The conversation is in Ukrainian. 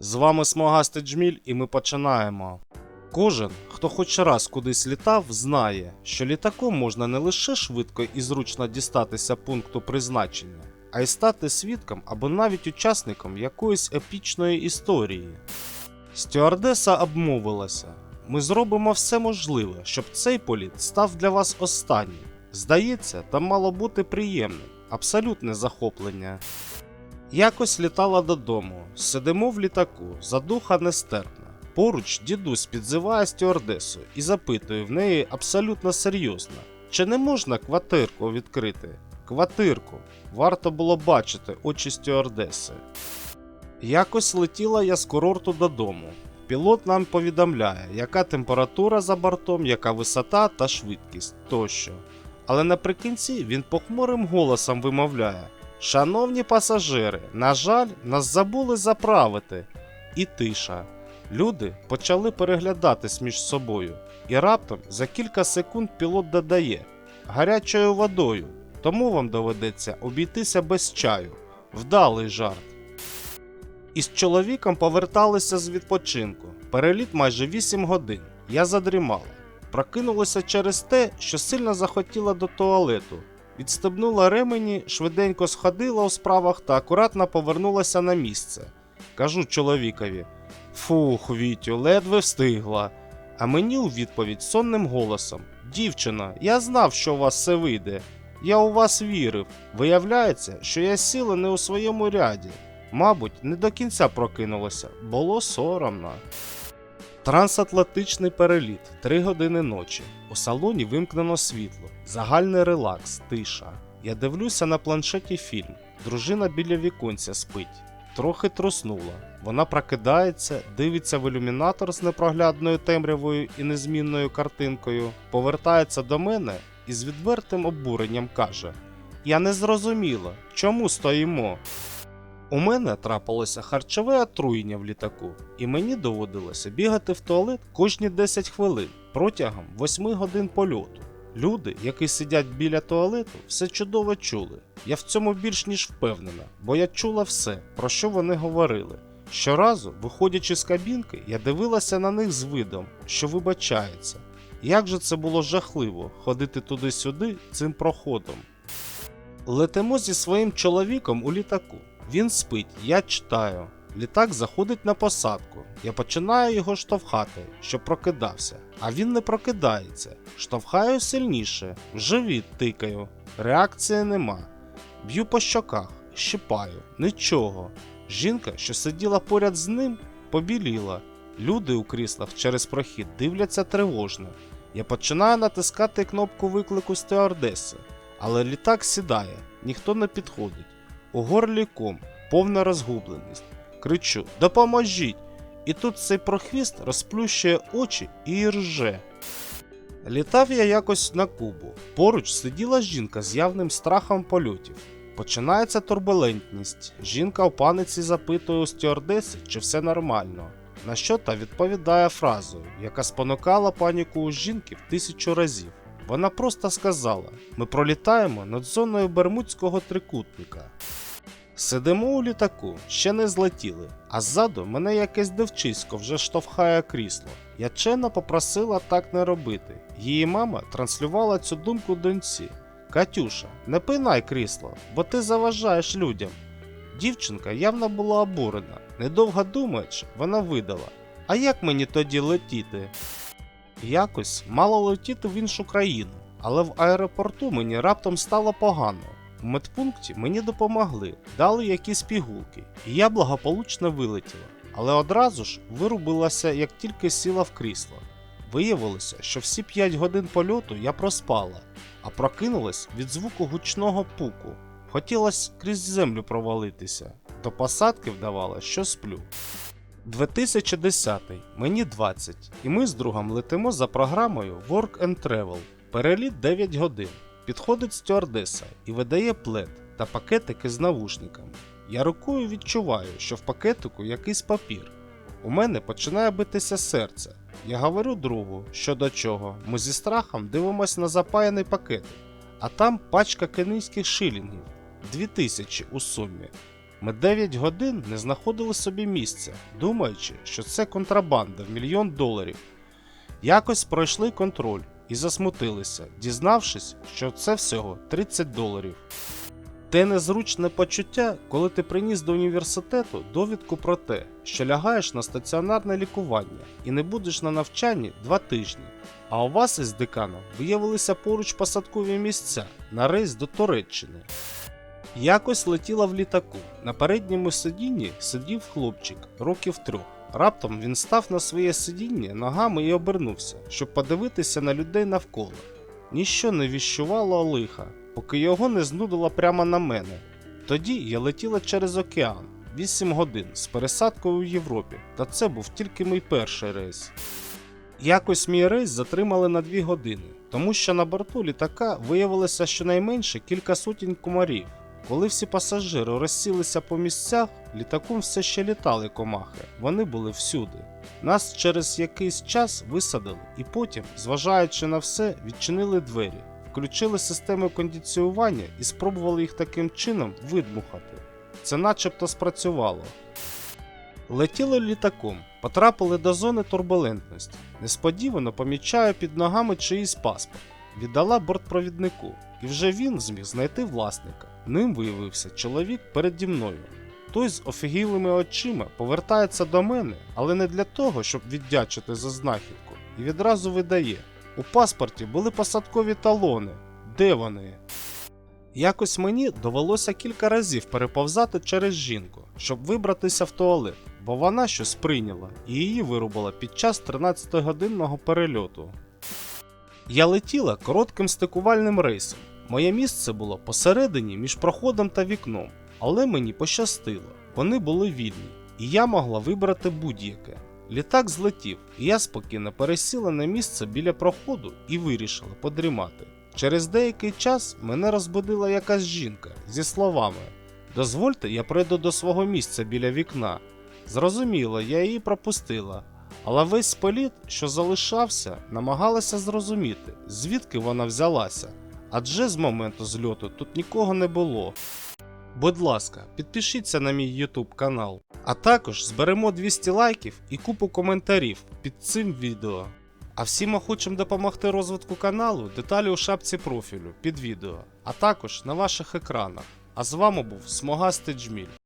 З вами Смогастий Джміль і ми починаємо. Кожен, хто хоч раз кудись літав, знає, що літаком можна не лише швидко і зручно дістатися пункту призначення, а й стати свідком або навіть учасником якоїсь епічної історії. Стюардеса обмовилася. Ми зробимо все можливе, щоб цей політ став для вас останнім. Здається, там мало бути приємним, абсолютне захоплення. Якось літала додому, сидимо в літаку, задуха нестерпна. Поруч дідусь підзиває стюардесу і запитує в неї абсолютно серйозно: чи не можна квартирку відкрити? Квартирку. Варто було бачити очі стюардеси. Якось летіла я з курорту додому. Пілот нам повідомляє, яка температура за бортом, яка висота та швидкість тощо. Але наприкінці він похмурим голосом вимовляє: Шановні пасажири, на жаль, нас забули заправити. І тиша. Люди почали переглядатись між собою, і раптом за кілька секунд пілот додає гарячою водою, тому вам доведеться обійтися без чаю. Вдалий жарт. Із чоловіком поверталися з відпочинку. Переліт майже 8 годин. Я задрімала. Прокинулася через те, що сильно захотіла до туалету. Відстебнула ремені, швиденько сходила у справах та акуратно повернулася на місце. Кажу чоловікові: Фух, Вітю, ледве встигла. А мені у відповідь сонним голосом: Дівчина, я знав, що у вас все вийде. Я у вас вірив. Виявляється, що я сіла не у своєму ряді. Мабуть, не до кінця прокинулася, було соромно. Трансатлантичний переліт 3 години ночі. У салоні вимкнено світло, загальний релакс, тиша. Я дивлюся на планшеті фільм. Дружина біля віконця спить. Трохи труснула. Вона прокидається, дивиться в ілюмінатор з непроглядною темрявою і незмінною картинкою, повертається до мене і з відвертим обуренням каже: Я не зрозуміла, чому стоїмо. У мене трапилося харчове отруєння в літаку, і мені доводилося бігати в туалет кожні 10 хвилин протягом 8 годин польоту. Люди, які сидять біля туалету, все чудово чули. Я в цьому більш ніж впевнена, бо я чула все, про що вони говорили. Щоразу, виходячи з кабінки, я дивилася на них з видом, що вибачається. Як же це було жахливо ходити туди-сюди цим проходом. Летимо зі своїм чоловіком у літаку. Він спить, я читаю. Літак заходить на посадку. Я починаю його штовхати, щоб прокидався. А він не прокидається. Штовхаю сильніше, в живіт тикаю. Реакції нема. Б'ю по щоках, щипаю, нічого. Жінка, що сиділа поряд з ним, побіліла. Люди у кріслах через прохід дивляться тривожно. Я починаю натискати кнопку виклику стюардеси, але літак сідає, ніхто не підходить. У горлі ком, повна розгубленість. Кричу: Допоможіть! І тут цей прохвіст розплющує очі і рже. Літав я якось на Кубу. Поруч сиділа жінка з явним страхом польотів. Починається турбулентність. Жінка в паниці запитує у стюардеси, чи все нормально. На що та відповідає фразою, яка спонукала паніку у жінки в тисячу разів. Вона просто сказала: ми пролітаємо над зоною Бермудського трикутника. Сидимо у літаку, ще не злетіли, а ззаду мене якесь дівчисько вже штовхає крісло. Я чемно попросила так не робити. Її мама транслювала цю думку доньці. Катюша, не пинай крісло, бо ти заважаєш людям. Дівчинка явно була обурена. Недовго думаючи, вона видала: А як мені тоді летіти? Якось мало летіти в іншу країну, але в аеропорту мені раптом стало погано. В медпункті мені допомогли, дали якісь пігулки, і я благополучно вилетіла. Але одразу ж вирубилася, як тільки сіла в крісло. Виявилося, що всі 5 годин польоту я проспала, а прокинулась від звуку гучного пуку. Хотілося крізь землю провалитися. До посадки вдавалося, що сплю. 2010. Мені 20, і ми з другом летимо за програмою Work and Travel. Переліт 9 годин. Підходить стюардеса і видає плед та пакетики з навушниками. Я рукою відчуваю, що в пакетику якийсь папір. У мене починає битися серце. Я говорю другу, що до чого. Ми зі страхом дивимося на запаяний пакетик, а там пачка кенійських шилінгів 2000 у сумі. Ми 9 годин не знаходили собі місця, думаючи, що це контрабанда в мільйон доларів. Якось пройшли контроль і засмутилися, дізнавшись, що це всього 30 доларів. Те незручне почуття, коли ти приніс до університету довідку про те, що лягаєш на стаціонарне лікування і не будеш на навчанні два тижні. А у вас із деканом виявилися поруч посадкові місця на рейс до Туреччини. Якось летіла в літаку. На передньому сидінні сидів хлопчик років трьох. Раптом він став на своє сидіння ногами і обернувся, щоб подивитися на людей навколо. Ніщо не віщувало лиха, поки його не знудило прямо на мене. Тоді я летіла через океан 8 годин з пересадкою в Європі, та це був тільки мій перший рейс. Якось мій рейс затримали на 2 години, тому що на борту літака виявилося щонайменше кілька сотень комарів. Коли всі пасажири розсілися по місцях, літаком все ще літали комахи, вони були всюди. Нас через якийсь час висадили і потім, зважаючи на все, відчинили двері, включили системи кондиціювання і спробували їх таким чином видмухати. Це начебто спрацювало. Летіли літаком, потрапили до зони турбулентності. Несподівано помічаю під ногами чиїсь паспорт. Віддала бортпровіднику, і вже він зміг знайти власника. Ним виявився чоловік переді мною. Той з офігілими очима повертається до мене, але не для того, щоб віддячити за знахідку, і відразу видає: у паспорті були посадкові талони. Де вони? Якось мені довелося кілька разів переповзати через жінку, щоб вибратися в туалет, бо вона щось прийняла і її вирубала під час 13-годинного перельоту. Я летіла коротким стикувальним рейсом. Моє місце було посередині між проходом та вікном, але мені пощастило, вони були вільні, і я могла вибрати будь-яке. Літак злетів, і я спокійно пересіла на місце біля проходу і вирішила подрімати. Через деякий час мене розбудила якась жінка зі словами: Дозвольте, я прийду до свого місця біля вікна. Зрозуміло, я її пропустила. Але весь політ, що залишався, намагалася зрозуміти, звідки вона взялася. Адже з моменту зльоту тут нікого не було. Будь ласка, підпишіться на мій YouTube канал, а також зберемо 200 лайків і купу коментарів під цим відео. А всім охочим допомогти розвитку каналу, деталі у шапці профілю під відео, а також на ваших екранах. А з вами був Смогастий Джміль.